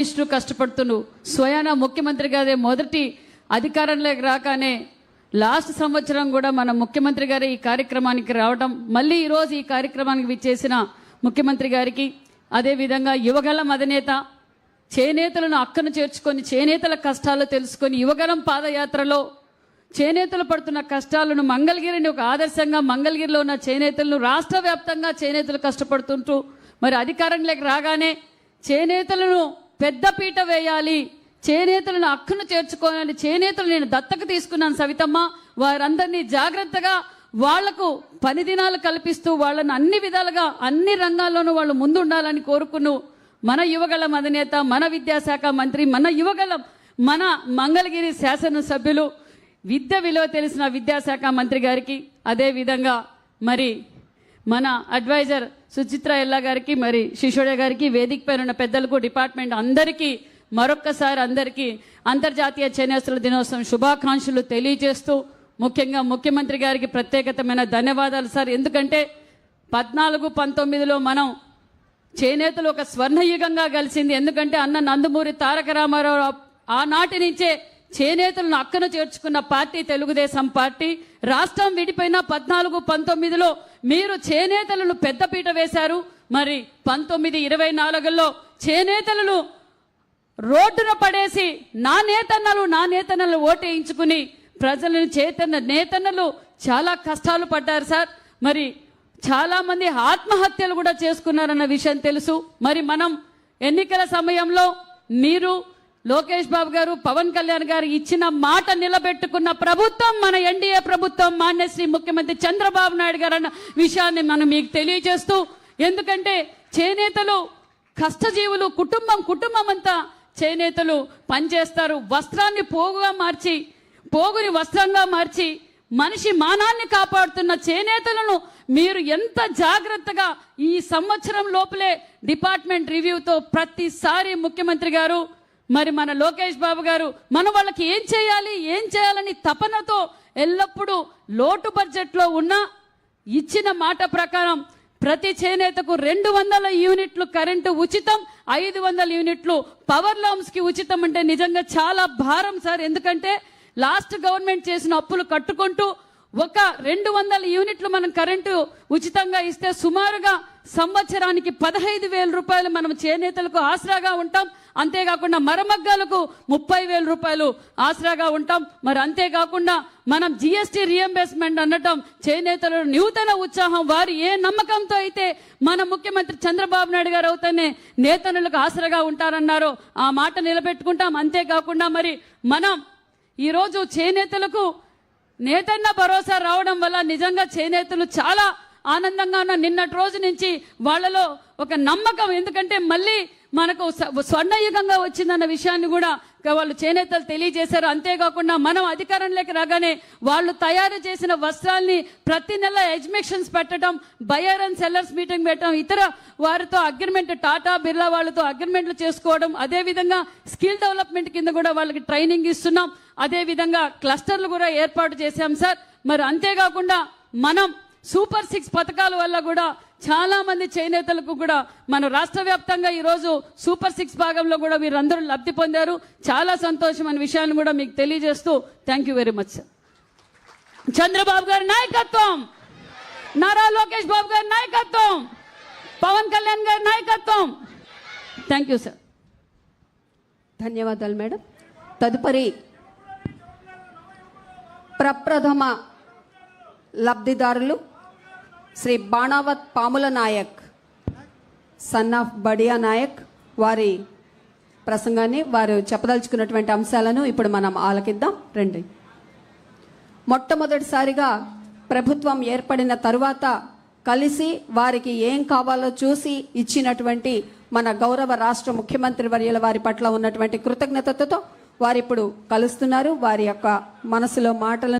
ఇష్టం కష్టపడుతున్నావు స్వయాన ముఖ్యమంత్రి గారే మొదటి అధికారంలోకి రాగానే లాస్ట్ సంవత్సరం కూడా మన ముఖ్యమంత్రి గారు ఈ కార్యక్రమానికి రావడం మళ్ళీ ఈరోజు ఈ కార్యక్రమానికి విచ్చేసిన ముఖ్యమంత్రి గారికి అదేవిధంగా యువగలం అధినేత చేనేతలను అక్కను చేర్చుకొని చేనేతల కష్టాలు తెలుసుకొని యువగలం పాదయాత్రలో చేనేతలు పడుతున్న కష్టాలను మంగళగిరిని ఒక ఆదర్శంగా మంగళగిరిలో ఉన్న చేనేతలను రాష్ట్ర వ్యాప్తంగా చేనేతలు కష్టపడుతుంటూ మరి అధికారంలోకి రాగానే చేనేతలను పెద్దపీట వేయాలి. చేనేతలను అక్కను చేర్చుకోవాలి. చేనేతలు నేను దత్తకు తీసుకున్నాను సవితమ్మ. వారందరినీ జాగ్రత్తగా వాళ్ళకు పని దినాలు కల్పిస్తూ వాళ్ళని అన్ని విధాలుగా అన్ని రంగాల్లోనూ వాళ్ళు ముందుండాలని కోరుకును. మన యువగళం అధినేత మన విద్యాశాఖ మంత్రి మన యువగళం మన మంగళగిరి శాసనసభ్యులు. విద్య విలువ తెలిసిన విద్యాశాఖ మంత్రి గారికి అదే విధంగా మరి మన అడ్వైజర్ సుచిత్ర ఎల్లా గారికి మరి శిశోడ గారికి వేదిక పైన ఉన్న పెద్దలకు డిపార్ట్మెంట్ అందరికీ మరొక్కసారి అందరికీ అంతర్జాతీయ చేనేతల దినోత్సవం శుభాకాంక్షలు తెలియజేస్తూ ముఖ్యంగా ముఖ్యమంత్రి గారికి ప్రత్యేకతమైన ధన్యవాదాలు సార్. ఎందుకంటే పద్నాలుగు పంతొమ్మిదిలో మనం చేనేతలు ఒక స్వర్ణయుగంగా కలిసింది. ఎందుకంటే అన్న నందమూరి తారక రామారావు ఆనాటి నుంచే చేనేతలను అక్కన చేర్చుకున్న పార్టీ తెలుగుదేశం పార్టీ. రాష్ట్రం విడిపోయిన పద్నాలుగు పంతొమ్మిదిలో మీరు చేనేతలను పెద్దపీట వేశారు. మరి పంతొమ్మిది ఇరవై నాలుగులో చేనేతలను రోడ్డున పడేసి నా నేతన్నలు నా నేతన్నలు ఓటేయించుకుని ప్రజలను చేతన్న నేతన్నలు చాలా కష్టాలు పడ్డారు సార్. మరి చాలా మంది ఆత్మహత్యలు కూడా చేసుకున్నారన్న విషయం తెలుసు. మరి మనం ఎన్నికల సమయంలో మీరు లోకేష్ బాబు గారు పవన్ కళ్యాణ్ గారు ఇచ్చిన మాట నిలబెట్టుకున్న ప్రభుత్వం మన ఎన్డీఏ ప్రభుత్వం మాన్యశ్రీ ముఖ్యమంత్రి చంద్రబాబు నాయుడు గారు అన్న విషయాన్ని మనం మీకు తెలియజేస్తూ ఎందుకంటే చేనేతలు కష్టజీవులు కుటుంబం కుటుంబం అంతా చేనేతలు పనిచేస్తారు. వస్త్రాన్ని పోగుగా మార్చి పోగుని వస్త్రంగా మార్చి మనిషి మానాన్ని కాపాడుతున్న చేనేతలను మీరు ఎంత జాగ్రత్తగా ఈ సంవత్సరం లోపలే డిపార్ట్మెంట్ రివ్యూతో ప్రతిసారి ముఖ్యమంత్రి గారు మరి మన లోకేష్ బాబు గారు మన వాళ్ళకి ఏం చేయాలి ఏం చేయాలని తపనతో ఎల్లప్పుడూ లోటు బడ్జెట్లో ఉన్న ఇచ్చిన మాట ప్రకారం ప్రతి చేనేతకు రెండు వందల యూనిట్లు కరెంటు ఉచితం ఐదు వందల యూనిట్లు పవర్ లూమ్స్కి ఉచితం అంటే నిజంగా చాలా భారం సార్. ఎందుకంటే లాస్ట్ గవర్నమెంట్ చేసిన అప్పులు కట్టుకుంటూ ఒక రెండు వందల యూనిట్లు మనం కరెంటు ఉచితంగా ఇస్తే సుమారుగా సంవత్సరానికి పదహైదు వేల రూపాయలు మనం చేనేతలకు ఆసరాగా ఉంటాం. అంతేకాకుండా మరమగ్గాలకు ముప్పై వేల రూపాయలు ఆసరాగా ఉంటాం. మరి అంతేకాకుండా మనం జిఎస్టీ రియంబర్స్మెంట్ అనటం చేనేతల నూతన ఉత్సాహం వారు ఏ నమ్మకంతో అయితే మన ముఖ్యమంత్రి చంద్రబాబు నాయుడు గారు అవుతానే నేతనులకు ఆసరాగా ఉంటారన్నారో ఆ మాట నిలబెట్టుకుంటాం. అంతేకాకుండా మరి మనం ఈరోజు చేనేతలకు నేతన్న భరోసా రావడం వల్ల నిజంగా చేనేతలు చాలా ఆనందంగా ఉన్న నిన్నటి రోజు నుంచి వాళ్ళలో ఒక నమ్మకం. ఎందుకంటే మళ్ళీ మనకు స- స్వర్ణయుగంగా వచ్చిందన్న విషయాన్ని కూడా వాళ్ళు చేనేతలు తెలియజేశారు. అంతేకాకుండా మనం అధికారంలోకి రాగానే వాళ్ళు తయారు చేసిన వస్త్రాల్ని ప్రతి నెల ఎగ్జిబిషన్స్ పెట్టడం బయర్ అండ్ సెల్లర్స్ మీటింగ్ పెట్టడం ఇతర వారితో అగ్రిమెంట్ టాటా బిర్లా వాళ్ళతో అగ్రిమెంట్లు చేసుకోవడం అదే విధంగా స్కిల్ డెవలప్మెంట్ కింద కూడా వాళ్ళకి ట్రైనింగ్ ఇస్తున్నాం. అదేవిధంగా క్లస్టర్లు కూడా ఏర్పాటు చేశాం సార్. మరి అంతేకాకుండా మనం సూపర్ సిక్స్ పథకాల వల్ల కూడా చాలా మంది చేనేతలకు కూడా మన రాష్ట్ర వ్యాప్తంగా ఈరోజు సూపర్ సిక్స్ భాగంలో కూడా వీరందరూ లబ్ధి పొందారు. చాలా సంతోషం అనే విషయాన్ని కూడా మీకు తెలియజేస్తూ thank you very much sir Chandrababu గారి నాయకత్వం! నారా లోకేష్ బాబు గారి నాయకత్వం! పవన్ కళ్యాణ్ గారి నాయకత్వం! థ్యాంక్ యూ సార్ ధన్యవాదాలు మేడం. తదుపరి ప్రప్రథమ లబ్ధిదారులు శ్రీ బాణావత్ పాముల నాయక్ సన్ ఆఫ్ బడియా నాయక్ వారి ప్రసంగాన్ని వారు చెప్పదలుచుకున్నటువంటి అంశాలను ఇప్పుడు మనం ఆలకిద్దాం. రండి. మొట్టమొదటిసారిగా ప్రభుత్వం ఏర్పడిన తరువాత కలిసి వారికి ఏం కావాలో చూసి ఇచ్చినటువంటి మన గౌరవ రాష్ట్ర ముఖ్యమంత్రి వర్యుల వారి పట్ల ఉన్నటువంటి కృతజ్ఞతతో వారిప్పుడు కలుస్తున్నారు. వారి యొక్క మనసులో మాటలను